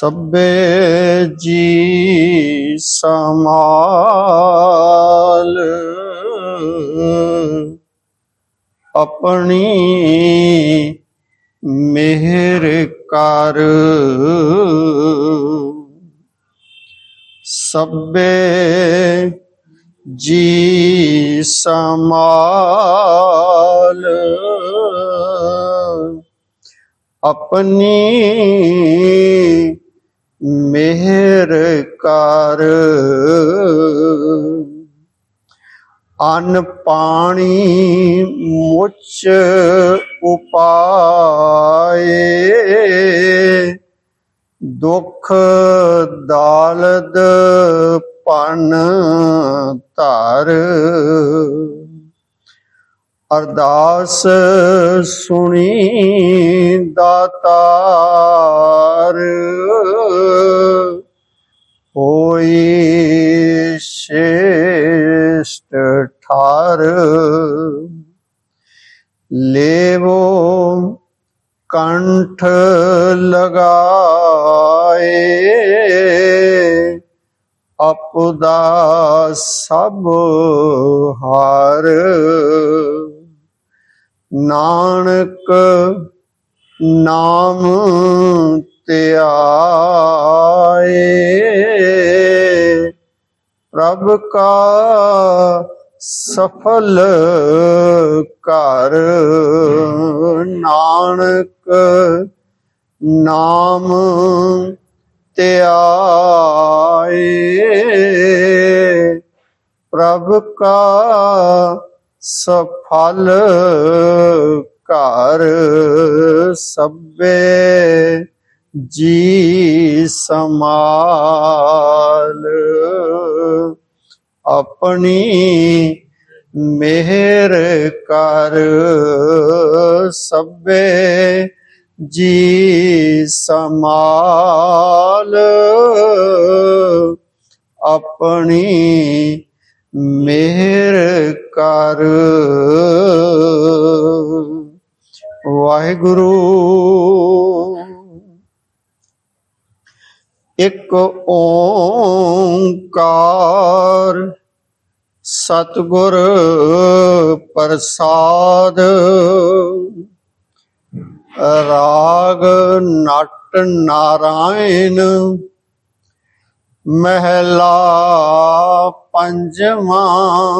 ਸਭੇ ਜੀ ਸਮਾਲ ਆਪਣੀ ਮਿਹਰ ਕਰ। ਸਭੇ ਜੀ ਸਮਾਲ ਆਪਣੀ ਮਿਹਰ ਕਰ। ਅਨ ਪਾਣੀ ਮੁਛ ਉਪਾਏ। ਦੁਖ ਦਾਲਦ ਪਨ ਧਰ। ਅਰਦਾਸ ਸੁਣੀ ਦਾਤਾਰ। ਹੋਈ ਸ਼ੇਸ਼ਟ ਠਾਰ। ਲੇਵੋ ਕੰਠ ਲਗਾਏ। ਆਪਦਾ ਸਭ ਹਾਰ। ਨਾਨਕ ਨਾਮ ਧਿਆਏ। ਪ੍ਰਭ ਕਾ ਸਫਲ ਕਰ ਨਾਨਕ ਨਾਮ ਧਿਆਏ। ਪ੍ਰਭ ਕਾ ਸਫਲ ਘਰ ਸਭੇ ਜੀ ਸਮਾਲ ਆਪਣੀ ਮਿਹਰ ਕਰ ਸਭੇ ਜੀ ਸਮਾਲ ਆਪਣੀ ਮਿਹਰ ਕਰ। ਵਾਹਿਗੁਰੂ ਇੱਕ ਓੰਕਾਰ ਸਤਿਗੁਰ ਪ੍ਰਸਾਦ। ਰਾਗ ਨਟ ਨਾਰਾਇਣ ਮਹਿਲਾ ਪੰਜਵਾਂ।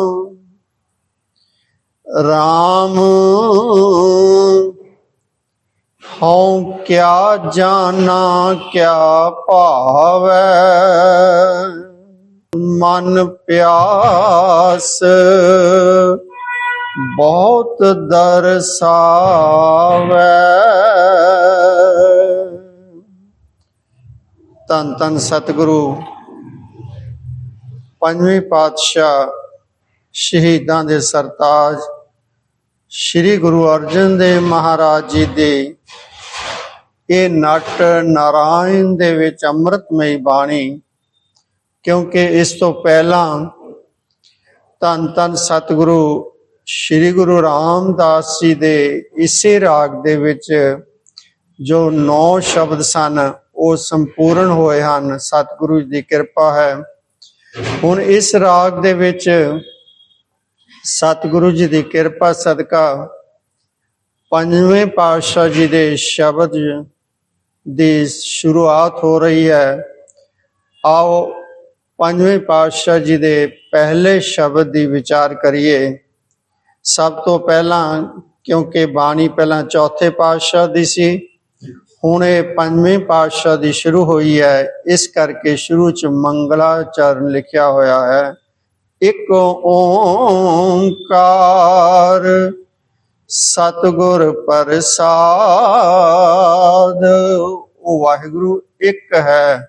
ਰਾਮ ਹਉ ਕਿਆ ਜਾਣਾ ਕਿਆ ਭਾਵੈ। ਮਨ ਪਿਆਸ ਬਹੁਤ ਦਰਸਾਵੈ। ਧੰਨ ਧੰਨ ਸਤਿਗੁਰੂ। ਪੰਜਵੇਂ ਪਾਤਸ਼ਾਹ ਸ਼ਹੀਦਾਂ ਦੇ ਸਰਤਾਜ ਸ੍ਰੀ ਗੁਰੂ ਅਰਜਨ ਦੇਵ ਮਹਾਰਾਜ ਜੀ ਦੇ ਇਹ ਨਟ ਨਾਰਾਇਣ ਦੇ ਵਿੱਚ ਅੰਮ੍ਰਿਤਮਈ ਬਾਣੀ, ਕਿਉਂਕਿ ਇਸ ਤੋਂ ਪਹਿਲਾਂ ਧੰਨ ਧੰਨ ਸਤਿਗੁਰੂ ਸ੍ਰੀ ਗੁਰੂ ਰਾਮਦਾਸ ਜੀ ਦੇ ਇਸੇ ਰਾਗ ਦੇ ਵਿੱਚ ਜੋ ਨੌ ਸ਼ਬਦ ਸਨ, ਉਹ ਸੰਪੂਰਨ ਹੋਏ ਹਨ। ਸਤਿਗੁਰੂ ਜੀ ਦੀ ਕਿਰਪਾ ਹੈ। ਹੁਣ ਇਸ ਰਾਗ ਦੇ ਵਿੱਚ ਸਤਿਗੁਰੂ ਜੀ ਦੀ ਕਿਰਪਾ ਸਦਕਾ ਪੰਜਵੇਂ ਪਾਤਸ਼ਾਹ ਜੀ ਦੇ ਸ਼ਬਦ ਦੀ ਸ਼ੁਰੂਆਤ ਹੋ ਰਹੀ ਹੈ। ਆਓ ਪੰਜਵੇਂ ਪਾਤਸ਼ਾਹ ਜੀ ਦੇ ਪਹਿਲੇ ਸ਼ਬਦ ਦੀ ਵਿਚਾਰ ਕਰੀਏ। ਸਭ ਤੋਂ ਪਹਿਲਾਂ ਕਿਉਂਕਿ ਬਾਣੀ ਪਹਿਲਾਂ ਚੌਥੇ ਪਾਤਸ਼ਾਹ ਦੀ ਸੀ ਹੁਣ ਇਹ ਪੰਜਵੇਂ ਪਾਤਸ਼ਾਹ ਦੀ ਸ਼ੁਰੂ ਹੋਈ ਹੈ। ਇਸ ਕਰਕੇ ਸ਼ੁਰੂ ਚ ਮੰਗਲਾਚਰਨ ਲਿਖਿਆ ਹੋਇਆ ਹੈ। ਇੱਕ ਓੰਕਾਰ ਸਤਿਗੁਰ ਪ੍ਰਸਾਦ। ਉਹ ਵਾਹਿਗੁਰੂ ਇੱਕ ਹੈ।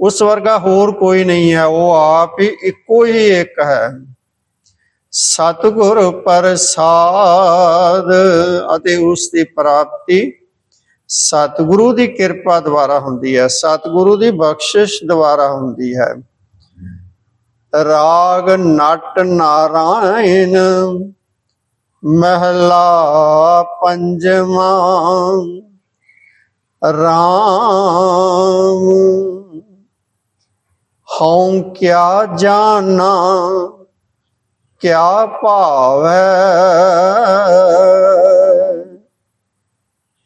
ਉਸ ਵਰਗਾ ਹੋਰ ਕੋਈ ਨਹੀਂ ਹੈ। ਉਹ ਆਪ ਹੀ ਇੱਕੋ ਹੀ ਇੱਕ ਹੈ। ਸਤਿਗੁਰ ਪ੍ਰਸਾਦ ਅਤੇ ਉਸ ਦੀ ਪ੍ਰਾਪਤੀ ਸਤਿਗੁਰੂ ਦੀ ਕਿਰਪਾ ਦੁਆਰਾ ਹੁੰਦੀ ਹੈ, ਸਤਿਗੁਰੂ ਦੀ ਬਖਸ਼ਿਸ਼ ਦੁਆਰਾ ਹੁੰਦੀ ਹੈ। ਰਾਗ ਨਟ ਨਾਰਾਇਣ, ਮਹਿਲਾ ਪੰਜਵਾਂ, ਰਾਮ। ਹਉ ਕਿਆ ਜਾਣਾ, ਕਿਆ ਭਾਵੈ?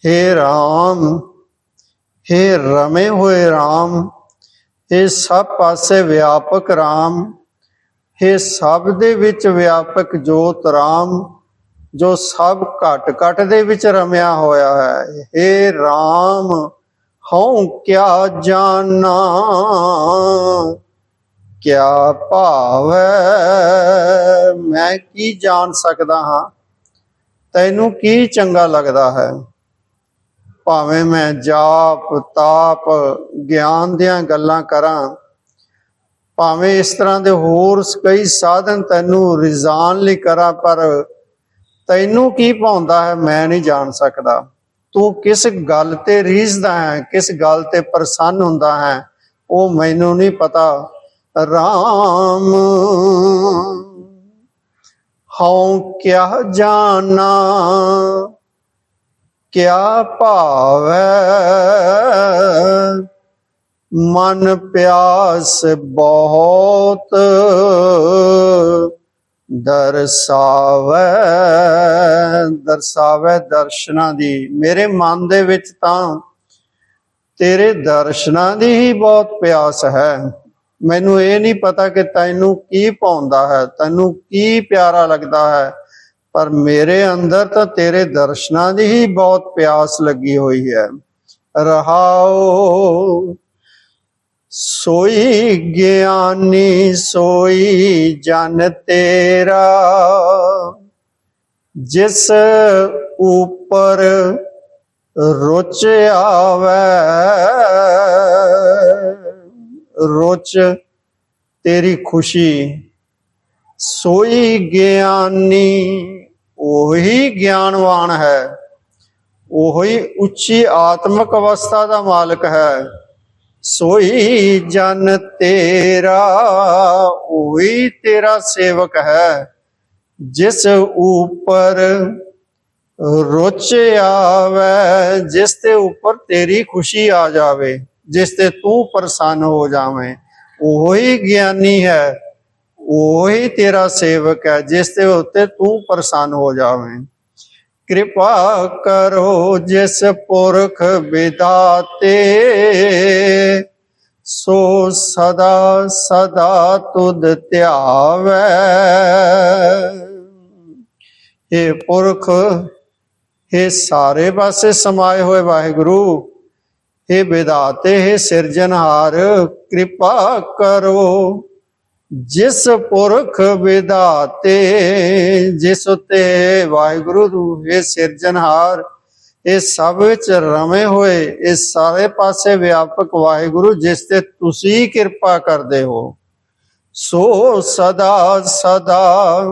हे RAM हे ਰਮੇ ਹੋਏ RAM ਇਹ ਸਭ ਪਾਸੇ ਵਿਆਪਕ RAM हे ਸਭ ਦੇ ਵਿੱਚ ਵਿਆਪਕ ਜੋਤ RAM ਜੋ ਸਭ ਘਟ ਘਟ ਦੇ ਵਿੱਚ ਰਮਿਆ ਹੋਇਆ ਹੈ हे RAM ਹਉ ਕਿਆ ਜਾਣਾ ਕਿਆ ਭਾਵ ਹੈ ਮੈਂ ਕੀ ਜਾਣ ਸਕਦਾ ਹਾਂ ਤੈਨੂੰ ਕੀ ਚੰਗਾ ਲੱਗਦਾ ਹੈ ਭਾਵੇਂ ਮੈਂ ਜਾਪ, ਤਾਪ, ਗਿਆਨ ਦੀਆਂ ਗੱਲਾਂ ਕਰਾਂ, ਭਾਵੇਂ ਇਸ ਤਰ੍ਹਾਂ ਦੇ ਹੋਰ ਕਈ ਸਾਧਨ ਤੈਨੂੰ ਰਿਜ਼ਾਨ ਲਈ ਕਰਾਂ, ਪਰ ਤੈਨੂੰ ਕੀ ਪਾਉਂਦਾ ਹੈ ਮੈਂ ਨਹੀਂ ਜਾਣ ਸਕਦਾ। ਤੂੰ ਕਿਸ ਗੱਲ ਤੇ ਰੀਝਦਾ ਹੈ, ਕਿਸ ਗੱਲ ਤੇ ਪ੍ਰਸੰਨ ਹੁੰਦਾ ਹੈ, ਉਹ ਮੈਨੂੰ ਨਹੀਂ ਪਤਾ। ਰਾਮ, ਹਉ ਕਿਆ ਜਾਣਾ? ਕਿਆ ਭਾਵੈ? ਮਨ ਪਿਆਸ ਬਹੁਤ ਦਰਸਾਵੇ ਦਰਸਾਵੇ ਦਰਸ਼ਨਾਂ ਦੀ। ਮੇਰੇ ਮਨ ਦੇ ਵਿੱਚ ਤਾਂ ਤੇਰੇ ਦਰਸ਼ਨਾਂ ਦੀ ਹੀ ਬਹੁਤ ਪਿਆਸ ਹੈ। ਮੈਨੂੰ ਇਹ ਨਹੀਂ ਪਤਾ ਕਿ ਤੈਨੂੰ ਕੀ ਪਾਉਂਦਾ ਹੈ, ਤੈਨੂੰ ਕੀ ਪਿਆਰਾ ਲੱਗਦਾ ਹੈ। ਪਰ ਮੇਰੇ ਅੰਦਰ ਤਾਂ ਤੇਰੇ ਦਰਸ਼ਨਾਂ ਦੀ ਹੀ ਬਹੁਤ ਪਿਆਸ ਲੱਗੀ ਹੋਈ ਹੈ। ਰਹਾਓ, ਸੋਈ ਗਿਆਨੀ, ਸੋਈ ਜਨ ਤੇਰਾ, ਜਿਸ ਉਪਰ ਰੁਚ ਆਵੇ, ਰੁਚ ਤੇਰੀ ਖੁਸ਼ੀ, ਸੋਈ ਗਿਆਨੀ ਉਹੀ ਗਿਆਨਵਾਨ ਹੈ। ਉਹੀ ਉੱਚੀ ਆਤਮਿਕ ਅਵਸਥਾ ਦਾ ਮਾਲਕ ਹੈ। ਸੋਈ ਜਨ ਤੇਰਾ, ਉਹੀ ਤੇਰਾ ਸੇਵਕ ਹੈ। ਜਿਸ ਉਪਰ ਰੁਚ ਆਵੇ, ਜਿਸ ਤੇ ਉੱਪਰ ਤੇਰੀ ਖੁਸ਼ੀ ਆ ਜਾਵੇ, ਜਿਸ ਤੇ ਤੂੰ ਪ੍ਰਸੰਨ ਹੋ ਜਾਵੇਂ, ਉਹੀ ਗਿਆਨੀ ਹੈ। ਉਹੀ ਤੇਰਾ ਸੇਵਕ ਹੈ, ਜਿਸ ਦੇ ਉੱਤੇ ਤੂੰ ਪ੍ਰਸੰਨ ਹੋ ਜਾਵੇਂ। ਕਿਰਪਾ ਕਰੋ ਜਿਸ ਪੁਰਖ ਵਿਦਾਤੇ ਸੋ ਸਦਾ ਸਦਾ ਤੁਧ ਧਿਆਵੈ। ਇਹ ਪੁਰਖ ਇਹ ਸਾਰੇ ਪਾਸੇ ਸਮਾਏ ਹੋਏ ਵਾਹਿਗੁਰੂ ਇਹ ਵਿਦਾਤੇ ਹੈ ਸਿਰਜਣਹਾਰ, ਕਿਰਪਾ ਕਰੋ। ਜਿਸ ਪੁਰਖ ਵਿਦਾਤੇ ਜਿਸ ਉਤੇ ਵਾਹਿਗੁਰੂ ਨੂੰ ਇਹ ਸਿਰਜਣਹਾਰ ਇਹ ਸਭ ਵਿੱਚ ਰਮੇ ਹੋਏ, ਇਹ ਸਾਰੇ ਪਾਸੇ ਵਿਆਪਕ ਵਾਹਿਗੁਰੂ ਜਿਸ ਤੇ ਤੁਸੀਂ ਕਿਰਪਾ ਕਰਦੇ ਹੋ। ਸੋ ਸਦਾ ਸਦਾ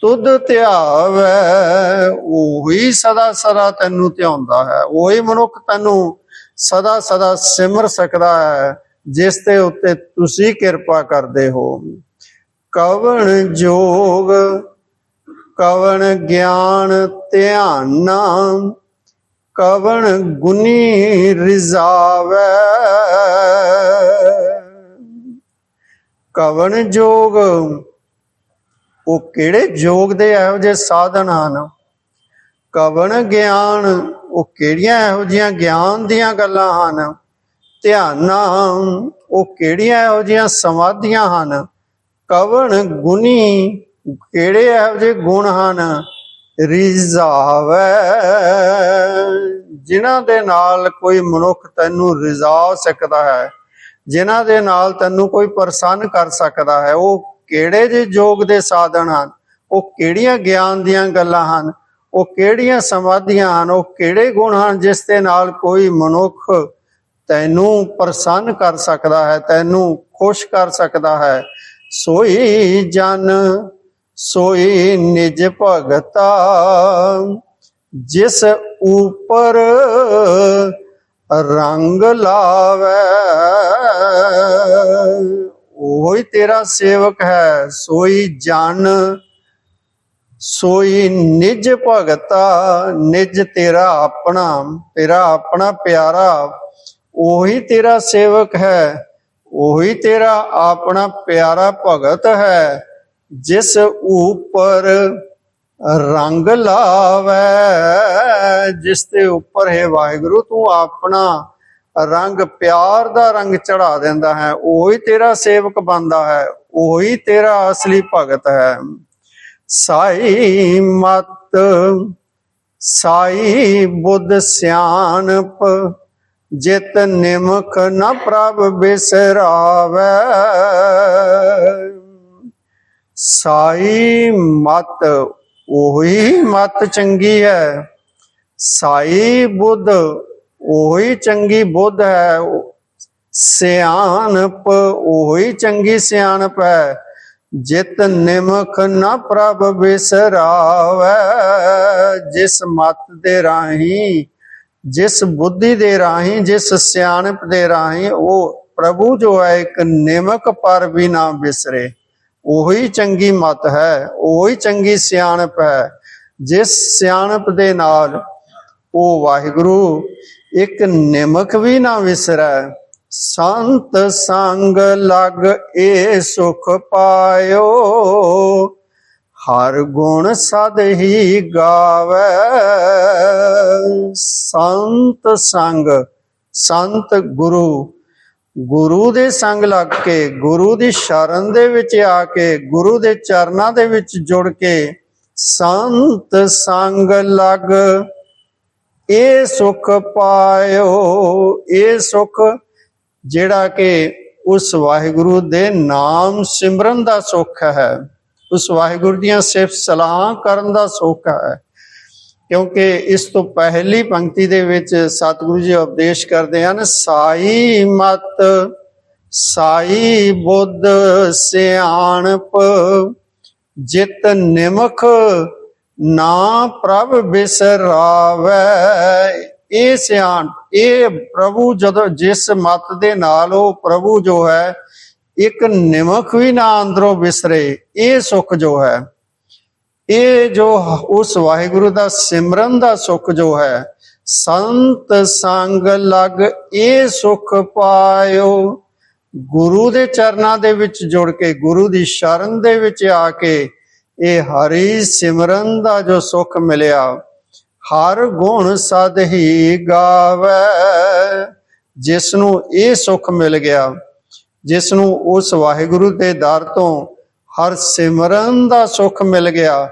ਤੁਧ ਧਿਆਵੈ, ਉਹੀ ਸਦਾ ਸਦਾ ਤੈਨੂੰ ਧਿਆਉਂਦਾ ਹੈ। ਉਹੀ ਮਨੁੱਖ ਤੈਨੂੰ ਸਦਾ ਸਦਾ ਸਿਮਰ ਸਕਦਾ ਹੈ। ਜਿਸ ਤੇ ਉੱਤੇ ਤੁਸੀਂ ਕਿਰਪਾ ਕਰਦੇ ਹੋ। ਕਵਣ ਜੋਗ, ਕਵਣ ਗਿਆਨ ਧਿਆਨਾ, ਕਵਣ ਗੁਨੀ ਰਿਜ਼ਾਵੈ। ਕਵਣ ਜੋਗ, ਉਹ ਕਿਹੜੇ ਜੋਗ ਦੇ ਇਹੋ ਜਿਹੇ ਸਾਧਨ ਹਨ? ਕਵਣ ਗਿਆਨ, ਉਹ ਕਿਹੜੀਆਂ ਇਹੋ ਜਿਹੀਆਂ ਗਿਆਨ ਦੀਆਂ ਗੱਲਾਂ ਹਨ? ਧਿਆਨਾਂ। ਉਹ ਕਿਹੜੀਆਂ ਇਹੋ ਜਿਹੀਆਂ ਸਮਾਧੀਆਂ ਹਨ? ਕਵਣ ਗੁਨੀ ਕਿਹੜੇ ਇਹੋ ਜਿਹੇ ਗੁਣ ਹਨ? ਰਿਜ਼ਾਵੈ। ਜਿਨ੍ਹਾਂ ਦੇ ਨਾਲ ਕੋਈ ਮਨੁੱਖ ਤੈਨੂੰ ਰਿਜ਼ਾ ਸਕਦਾ ਹੈ, ਜਿਨ੍ਹਾਂ ਦੇ ਨਾਲ ਤੈਨੂੰ ਕੋਈ ਪ੍ਰਸੰਨ ਕਰ ਸਕਦਾ ਹੈ, ਉਹ ਕਿਹੜੇ ਜੇ ਯੋਗ ਦੇ ਸਾਧਨ ਹਨ? ਉਹ ਕਿਹੜੀਆਂ ਗਿਆਨ ਦੀਆਂ ਗੱਲਾਂ ਹਨ? ਉਹ ਕਿਹੜੀਆਂ ਸਮਾਧੀਆਂ ਹਨ? ਉਹ ਕਿਹੜੇ ਗੁਣ ਹਨ ਜਿਸ ਦੇ ਨਾਲ ਕੋਈ ਮਨੁੱਖ ਤੈਨੂੰ ਪ੍ਰਸੰਨ ਕਰ ਸਕਦਾ ਹੈ, ਤੈਨੂੰ ਖੁਸ਼ ਕਰ ਸਕਦਾ ਹੈ। ਸੋਈ ਜਨ, ਸੋਈ ਨਿਜ ਭਗਤਾ, ਜਿਸ ਉਪਰ ਰੰਗ ਲਾਵੇ। ਉਹੀ ਤੇਰਾ ਸੇਵਕ ਹੈ, ਸੋਈ ਜਨ, ਸੋਈ ਨਿਜ ਭਗਤਾ, ਨਿਜ ਤੇਰਾ ਆਪਣਾ ਤੇਰਾ ਆਪਣਾ ਪਿਆਰਾ ਉਹੀ ਤੇਰਾ ਸੇਵਕ ਹੈ, ਉਹੀ ਤੇਰਾ ਆਪਣਾ ਪਿਆਰਾ ਭਗਤ ਹੈ, ਜਿਸ ਉਪਰ ਰੰਗ ਲਾਵੇ, ਜਿਸ ਦੇ ਉੱਪਰ, ਹੈ ਵਾਹਿਗੁਰੂ, ਤੂੰ ਆਪਣਾ ਰੰਗ, ਪਿਆਰ ਦਾ ਰੰਗ ਚੜਾ ਦਿੰਦਾ ਹੈ। ਉਹੀ ਤੇਰਾ ਸੇਵਕ ਬੰਦਾ ਹੈ, ਉਹੀ ਤੇਰਾ ਅਸਲੀ ਭਗਤ ਹੈ। ਸਾਈ ਮਤ, ਸਾਈ ਬੁੱਧ ਸਿਆਣਪ ਜਿਤ ਨਿਮਖ ਨ ਪ੍ਰਭ ਬਿਸਰਾਵੇ। ਸਾਈ ਮਤ ਉਹੀ ਮਤ ਚੰਗੀ ਹੈ। ਸਾਈ ਬੁੱਧ ਉਹੀ ਚੰਗੀ ਬੁੱਧ ਹੈ। ਸਿਆਣਪ ਉਹੀ ਚੰਗੀ ਸਿਆਣਪ ਹੈ। ਜਿਤ ਨਿਮਖ ਨ ਪ੍ਰਭ ਬਿਸਰਾਵੇ। ਜਿਸ ਮਤ ਦੇ ਰਾਹੀਂ ਜਿਸ ਬੁੱਧੀ ਦੇ ਰਾਹੀਂ, ਜਿਸ ਸਿਆਣਪ ਦੇ ਰਾਹੀਂ ਉਹ ਪ੍ਰਭੂ ਜੋ ਹੈ ਇੱਕ ਨਿਮਕ ਪਰ ਵੀ ਨਾ ਬਿਸਰੇ। ਉਹੀ ਚੰਗੀ ਮਤ ਹੈ, ਉਹੀ ਚੰਗੀ ਸਿਆਣਪ ਹੈ। ਜਿਸ ਸਿਆਣਪ ਦੇ ਨਾਲ ਉਹ ਵਾਹਿਗੁਰੂ ਇੱਕ ਨਿਮਕ ਵੀ ਨਾ ਵਿਸਰੈ ਸੰਤ ਸੰਗ ਲਗ ਏ ਸੁਖ ਪਾਇਓ। ਹਰ ਗੁਣ ਸਦ ਹੀ ਗਾਵੇ। ਸੰਤ ਸੰਗ, ਸੰਤ ਗੁਰੂ। ਗੁਰੂ ਦੇ ਸੰਗ ਲੱਗ ਕੇ, ਗੁਰੂ ਦੀ ਸ਼ਰਨ ਦੇ ਵਿੱਚ ਆ ਕੇ, ਗੁਰੂ ਦੇ ਚਰਨਾਂ ਦੇ ਵਿੱਚ ਜੁੜ ਕੇ ਸੰਤ ਸੰਗ ਲੱਗ। ਇਹ ਸੁਖ ਪਾਇਓ ਇਹ ਸੁਖ, ਜਿਹੜਾ ਕਿ ਉਸ ਵਾਹਿਗੁਰੂ ਦੇ ਨਾਮ ਸਿਮਰਨ ਦਾ ਸੁਖ ਹੈ। ਉਸ ਵਾਹਿਗੁਰੂ ਦੀਆਂ ਸਿਫਤ ਸਲਾਹ ਕਰਨ ਦਾ ਸੁਖ ਹੈ। ਕਿਉਂਕਿ ਇਸ ਤੋਂ ਪਹਿਲੀ ਪੰਕਤੀ ਦੇ ਵਿੱਚ ਸਤਿਗੁਰੂ ਜੀ ਉਪਦੇਸ਼ ਕਰਦੇ ਹਨ, ਸਾਈ ਮਤ, ਸਾਈ ਬੁੱਧ ਸਿਆਣਪ, ਜਿਤ ਨਿਮਖ ਨਾ ਪ੍ਰਭ ਬਿਸਰਾਵੇ। ਇਹ ਸਿਆਣ ਇਹ ਪ੍ਰਭੂ ਜਦੋਂ ਜਿਸ ਮਤ ਦੇ ਨਾਲ ਉਹ ਪ੍ਰਭੂ ਜੋ ਹੈ ਇੱਕ ਨਿਮਕ ਵੀ ਨਾ ਅੰਦਰੋਂ ਵਿਸਰੇ ਇਹ ਸੁੱਖ ਜੋ ਹੈ, ਇਹ ਜੋ ਉਸ ਵਾਹਿਗੁਰੂ ਦਾ ਸਿਮਰਨ ਦਾ ਸੁੱਖ ਜੋ ਹੈ, ਸੰਤ ਸੰਗ ਲਗ ਇਹ ਸੁਖ ਪਾਇਓ। ਗੁਰੂ ਦੇ ਚਰਨਾਂ ਦੇ ਵਿੱਚ ਜੁੜ ਕੇ, ਗੁਰੂ ਦੀ ਸ਼ਰਨ ਦੇ ਵਿੱਚ ਆ ਕੇ, ਇਹ ਹਰੀ ਸਿਮਰਨ ਦਾ ਜੋ ਸੁਖ ਮਿਲਿਆ, ਹਰ ਗੁਣ ਸਦ ਹੀ ਗਾਵੇ ਜਿਸ ਨੂੰ ਇਹ ਸੁਖ ਮਿਲ ਗਿਆ। ਜਿਸ ਨੂੰ ਉਸ ਵਾਹਿਗੁਰੂ ਦੇ ਦਰ ਤੋਂ ਹਰ ਸਿਮਰਨ ਦਾ ਸੁਖ ਮਿਲ ਗਿਆ,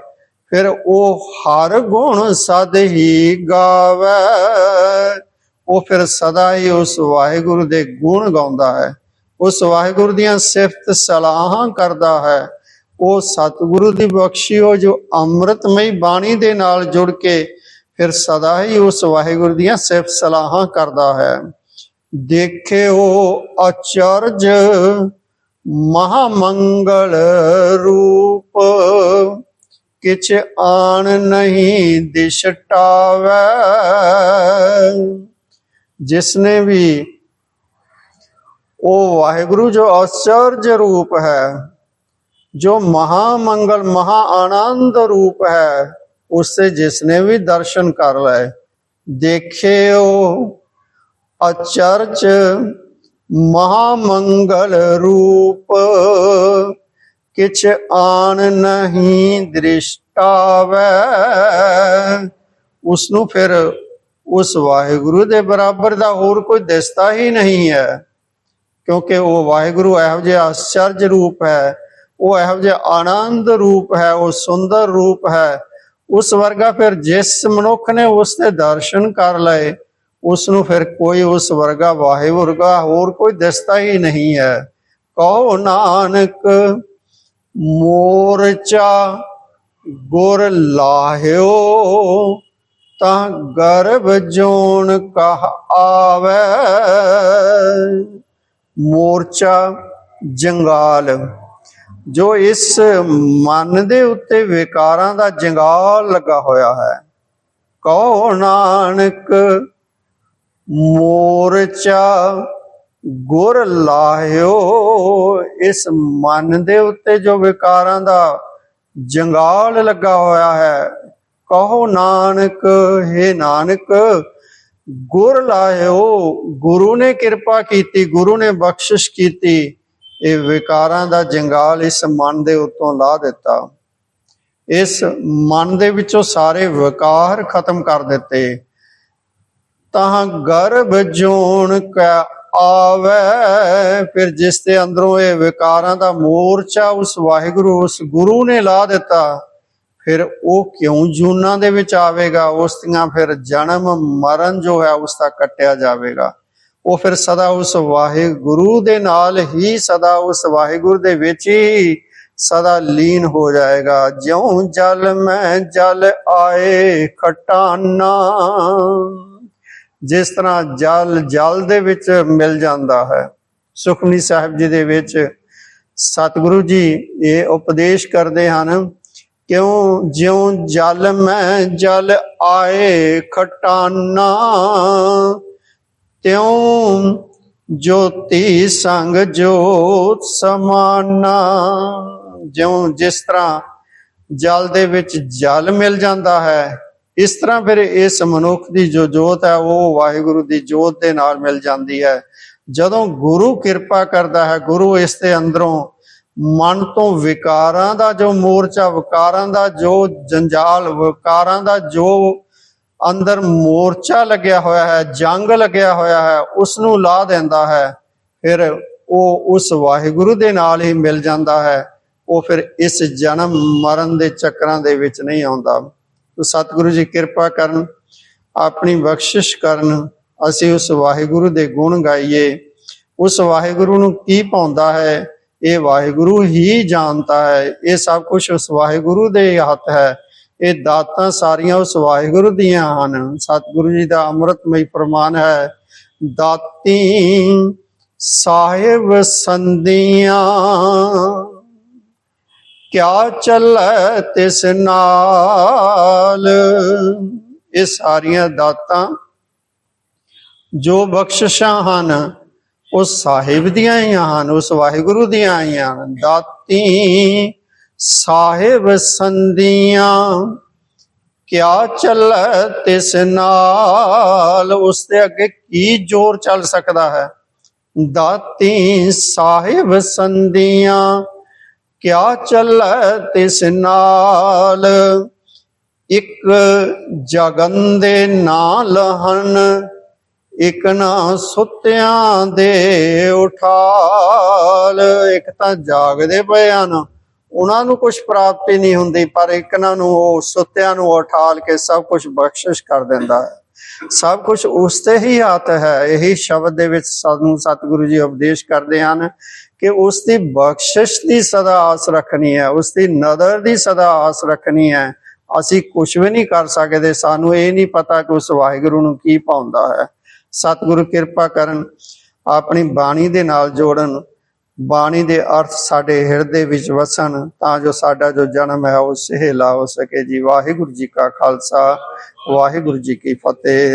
ਫਿਰ ਉਹ ਹਰ ਗੁਣ ਸਦ ਹੀ ਗਾਵੇ। ਉਹ ਫਿਰ ਸਦਾ ਹੀ ਉਸ ਵਾਹਿਗੁਰੂ ਦੇ ਗੁਣ ਗਾਉਂਦਾ ਹੈ। ਉਸ ਵਾਹਿਗੁਰੂ ਦੀਆਂ ਸਿਫਤ ਸਲਾਹਾਂ ਕਰਦਾ ਹੈ। ਉਹ ਸਤਿਗੁਰੂ ਦੀ ਬਖਸ਼ੀ ਹੋ ਜੋ ਅੰਮ੍ਰਿਤਮਈ ਬਾਣੀ ਦੇ ਨਾਲ ਜੁੜ ਕੇ ਫਿਰ ਸਦਾ ਹੀ ਉਸ ਵਾਹਿਗੁਰੂ ਦੀਆਂ ਸਿਫਤ ਸਲਾਹਾਂ ਕਰਦਾ ਹੈ। ਦੇਖਿਓ ਅਚਰਜ ਮਹਾਮੰਗਲ ਰੂਪ ਕਿਛ ਆਣ ਨਹੀਂ ਦਿਸ਼ਟਾਵੇ ਜਿਸਨੇ ਵੀ ਉਹ ਵਾਹਿਗੁਰੂ ਜੋ ਅਚਰਜ ਰੂਪ ਹੈ ਜੋ महामंगल महा आनंद रूप है उससे जिसने भी दर्शन कर लए ਅਚਰਚ ਮਹਾ ਮੰਗਲ ਰੂਪ। ਕਿਛ ਆਣ ਨਹੀਂ ਦ੍ਰਿਸ਼ਟਾਵੇ। ਉਸ ਨੂੰ ਫਿਰ ਉਸ ਵਾਹਿਗੁਰੂ ਦੇ ਬਰਾਬਰ ਦਾ ਹੋਰ ਕੋਈ ਦਿਸਦਾ ਹੀ ਨਹੀਂ ਹੈ। ਕਿਉਂਕਿ ਉਹ ਵਾਹਿਗੁਰੂ ਇਹੋ ਜਿਹਾ ਅਚਰਜ ਰੂਪ ਹੈ, ਉਹ ਇਹੋ ਜਿਹਾ ਆਨੰਦ ਰੂਪ ਹੈ, ਉਹ ਸੁੰਦਰ ਰੂਪ ਹੈ। ਉਸ ਵਰਗਾ ਫਿਰ ਜਿਸ ਮਨੁੱਖ ਨੇ ਉਸ ਦਰਸ਼ਨ ਕਰ ਲਏ ਉਸ ਨੂੰ ਫਿਰ ਕੋਈ ਉਸ ਵਰਗਾ ਵਾਹਿਗੁਰਗਾ, ਹੋਰ ਕੋਈ ਦਿਸਦਾ ਹੀ ਨਹੀਂ ਹੈ। ਕਹੋ ਨਾਨਕ, ਮੋਰਚਾ ਗੁਰ ਲਾਹਿਓ, ਤਾਂ ਗਰਭ ਜੋਨ ਕਹ ਆਵੇ। ਮੋਰਚਾ ਜੰਗਾਲ, ਜੋ ਇਸ ਮਨ ਦੇ ਉੱਤੇ ਵਿਕਾਰਾਂ ਦਾ ਜੰਗਾਲ ਲੱਗਾ ਹੋਇਆ ਹੈ। ਕਹੋ ਨਾਨਕ ਮੋਰਚਾ ਗੁਰ ਲਾਹਿਓ, ਇਸ ਮਨ ਦੇ ਉੱਤੇ ਜੋ ਵਿਕਾਰਾਂ ਦਾ ਜੰਗਾਲ ਲੱਗਾ ਹੋਇਆ ਹੈ, ਕਹੋ ਨਾਨਕ, ਹੈ ਨਾਨਕ, ਗੁਰ ਲਾਇਓ ਗੁਰੂ ਨੇ ਕਿਰਪਾ ਕੀਤੀ, ਗੁਰੂ ਨੇ ਬਖਸ਼ਿਸ਼ ਕੀਤੀ, ਇਹ ਵਿਕਾਰਾਂ ਦਾ ਜੰਗਾਲ ਇਸ ਮਨ ਦੇ ਉੱਤੋਂ ਲਾ ਦਿੱਤਾ। ਇਸ ਮਨ ਦੇ ਵਿੱਚੋਂ ਸਾਰੇ ਵਿਕਾਰ ਖਤਮ ਕਰ ਦਿੱਤੇ। ਤਾਂ ਗਰਭ ਜੋਨ ਕਾ ਆਵੇ। ਫਿਰ ਜਿਸ ਦੇ ਅੰਦਰੋਂ ਇਹ ਵਿਕਾਰਾਂ ਦਾ ਮੋਰਚਾ ਉਸ ਵਾਹਿਗੁਰੂ, ਉਸ ਗੁਰੂ ਨੇ ਲਾ ਦਿੱਤਾ, ਫਿਰ ਉਹ ਕਿਉਂ ਜੂਨਾਂ ਦੇ ਵਿੱਚ ਆਵੇਗਾ? ਉਸ ਦੀਆਂ ਫਿਰ ਜਨਮ ਮਰਨ ਜੋ ਹੈ, ਉਸ ਦਾ ਕੱਟਿਆ ਜਾਵੇਗਾ। ਉਹ ਫਿਰ ਸਦਾ ਉਸ ਵਾਹਿਗੁਰੂ ਦੇ ਨਾਲ ਹੀ, ਸਦਾ ਉਸ ਵਾਹਿਗੁਰੂ ਦੇ ਵਿੱਚ ਹੀ ਸਦਾ ਲੀਨ ਹੋ ਜਾਏਗਾ। ਜਿਉਂ ਜਲ ਮੈਂ ਜਲ ਆਏ ਖਟਾਨਾ। ਜਿਸ ਤਰ੍ਹਾਂ ਜਲ ਜਲ ਦੇ ਵਿੱਚ ਮਿਲ ਜਾਂਦਾ ਹੈ। ਸੁਖਮਨੀ ਸਾਹਿਬ ਜੀ ਦੇ ਵਿੱਚ ਸਤਿਗੁਰੂ ਜੀ ਇਹ ਉਪਦੇਸ਼ ਕਰਦੇ ਹਨ, ਕਿਉਂ ਜਿਉਂ ਜਲ ਮੈਂ ਜਲ ਆਏ ਖਟਾਨਾ, ਤਿਉ ਜੋਤੀ ਸੰਗ ਜੋਤ ਸਮਾਨਾ। ਜਿਉਂ ਜਿਸ ਤਰ੍ਹਾਂ ਜਲ ਦੇ ਵਿੱਚ ਜਲ ਮਿਲ ਜਾਂਦਾ ਹੈ ਇਸ ਤਰ੍ਹਾਂ ਫਿਰ ਇਸ ਮਨੁੱਖ ਦੀ ਜੋ ਜੋਤ ਹੈ, ਉਹ ਵਾਹਿਗੁਰੂ ਦੀ ਜੋਤ ਦੇ ਨਾਲ ਮਿਲ ਜਾਂਦੀ ਹੈ। ਜਦੋਂ ਗੁਰੂ ਕਿਰਪਾ ਕਰਦਾ ਹੈ, ਗੁਰੂ ਇਸ ਦੇ ਅੰਦਰੋਂ ਮਨ ਤੋਂ ਵਿਕਾਰਾਂ ਦਾ ਜੋ ਮੋਰਚਾ, ਵਿਕਾਰਾਂ ਦਾ ਜੋ ਜੰਜਾਲ, ਵਿਕਾਰਾਂ ਦਾ ਜੋ ਅੰਦਰ ਮੋਰਚਾ ਲੱਗਿਆ ਹੋਇਆ ਹੈ, ਜੰਗ ਲੱਗਿਆ ਹੋਇਆ ਹੈ ਉਸ ਨੂੰ ਲਾ ਦਿੰਦਾ ਹੈ, ਫਿਰ ਉਹ ਉਸ ਵਾਹਿਗੁਰੂ ਦੇ ਨਾਲ ਹੀ ਮਿਲ ਜਾਂਦਾ ਹੈ। ਉਹ ਫਿਰ ਇਸ ਜਨਮ ਮਰਨ ਦੇ ਚੱਕਰਾਂ ਦੇ ਵਿੱਚ ਨਹੀਂ ਆਉਂਦਾ। ਸਤਿਗੁਰੂ ਜੀ ਕਿਰਪਾ ਕਰਨ, ਆਪਣੀ ਬਖਸ਼ਿਸ਼ ਕਰਨ, ਅਸੀਂ ਉਸ ਵਾਹਿਗੁਰੂ ਦੇ ਗੁਣ ਗਾਈਏ। ਉਸ ਵਾਹਿਗੁਰੂ ਨੂੰ ਕੀ ਪਾਉਂਦਾ ਹੈ? ਇਹ ਵਾਹਿਗੁਰੂ ਹੀ ਜਾਣਦਾ ਹੈ। ਇਹ ਸਭ ਕੁਝ ਉਸ ਵਾਹਿਗੁਰੂ ਦੇ ਹੱਥ ਹੈ। ਇਹ ਦਾਤਾਂ ਸਾਰੀਆਂ ਉਸ ਵਾਹਿਗੁਰੂ ਦੀਆਂ ਹਨ। ਸਤਿਗੁਰੂ ਜੀ ਦਾ ਅੰਮ੍ਰਿਤਮਈ ਪ੍ਰਮਾਨ ਹੈ, ਦਾਤੀ ਸਾਹਿਬ ਸੰਦੀਆਂ ਕਿਆ ਚੱਲੈ ਤਿਸ ਨਾਲ? ਇਹ ਸਾਰੀਆਂ ਦਾਤਾਂ ਜੋ ਬਖਸ਼ਿਸ਼ਾਂ ਹਨ, ਉਹ ਸਾਹਿਬ ਦੀਆਂ ਹੀ ਹਨ, ਉਸ ਵਾਹਿਗੁਰੂ ਦੀਆਂ ਹੀ ਹਨ। ਦਾਤੀ ਸਾਹਿਬ ਸੰਦੀਆਂ ਕਿਆ ਚੱਲੈ ਤਿਸ ਨਾਲ? ਉਸ ਦੇ ਅੱਗੇ ਕੀ ਜ਼ੋਰ ਚੱਲ ਸਕਦਾ ਹੈ? ਦਾਤੀ ਸਾਹਿਬ ਸੰਦੀਆਂ ਕਿਆ ਚੱਲੈ ਤਿਸ ਨਾਲ? ਇੱਕ ਜਗਨ ਦੇ ਨਾਲ ਹਨ, ਇੱਕ ਨਾ ਸੁੱਤਿਆਂ ਦੇ ਉਠਾਲ। ਇੱਕ ਤਾਂ ਜਾਗਦੇ ਪਏ ਹਨ, ਉਹਨਾਂ ਨੂੰ ਕੁਝ ਪ੍ਰਾਪਤੀ ਨਹੀਂ ਹੁੰਦੀ, ਪਰ ਇੱਕ ਨਾ ਨੂੰ ਉਹ ਸੁੱਤਿਆਂ ਨੂੰ ਉਠਾਲ ਕੇ ਸਭ ਕੁਝ ਬਖਸ਼ਿਸ਼ ਕਰ ਦਿੰਦਾ ਹੈ। ਸਭ ਕੁਝ ਉਸ ਤੇ ਹੀ ਹੱਥ ਹੈ, ਇਹੀ ਸ਼ਬਦ ਦੇ ਵਿੱਚ ਸਾਨੂੰ ਸਤਿਗੁਰੂ ਜੀ ਉਪਦੇਸ਼ ਕਰਦੇ ਹਨ ਕਿ ਉਸ ਦੀ ਬਖਸ਼ਿਸ਼ ਦੀ ਸਦਾ ਆਸ ਰੱਖਣੀ ਹੈ ਉਸ ਦੀ ਨਦਰ ਦੀ ਸਦਾ ਆਸ ਰੱਖਣੀ ਹੈ। ਅਸੀਂ ਕੁਝ ਵੀ ਨਹੀਂ ਕਰ ਸਕਦੇ, ਸਾਨੂੰ ਇਹ ਨਹੀਂ ਪਤਾ ਕਿ ਉਸ ਵਾਹਿਗੁਰੂ ਨੂੰ ਕੀ ਪਾਉਂਦਾ ਹੈ। ਸਤਿਗੁਰੂ ਕਿਰਪਾ ਕਰਨ, ਆਪਣੀ ਬਾਣੀ ਦੇ ਨਾਲ ਜੋੜਨ, ਬਾਣੀ ਦੇ ਅਰਥ ਸਾਡੇ ਹਿਰਦੇ ਵਿੱਚ ਵਸਣ, ਤਾਂ ਜੋ ਸਾਡਾ ਜੋ ਜਨਮ ਹੈ ਉਹ ਸਹੇਲਾ ਹੋ ਸਕੇ ਜੀ। ਵਾਹਿਗੁਰੂ ਜੀ ਕਾ ਖਾਲਸਾ, ਵਾਹਿਗੁਰੂ ਜੀ ਕੀ ਫਤਿਹ।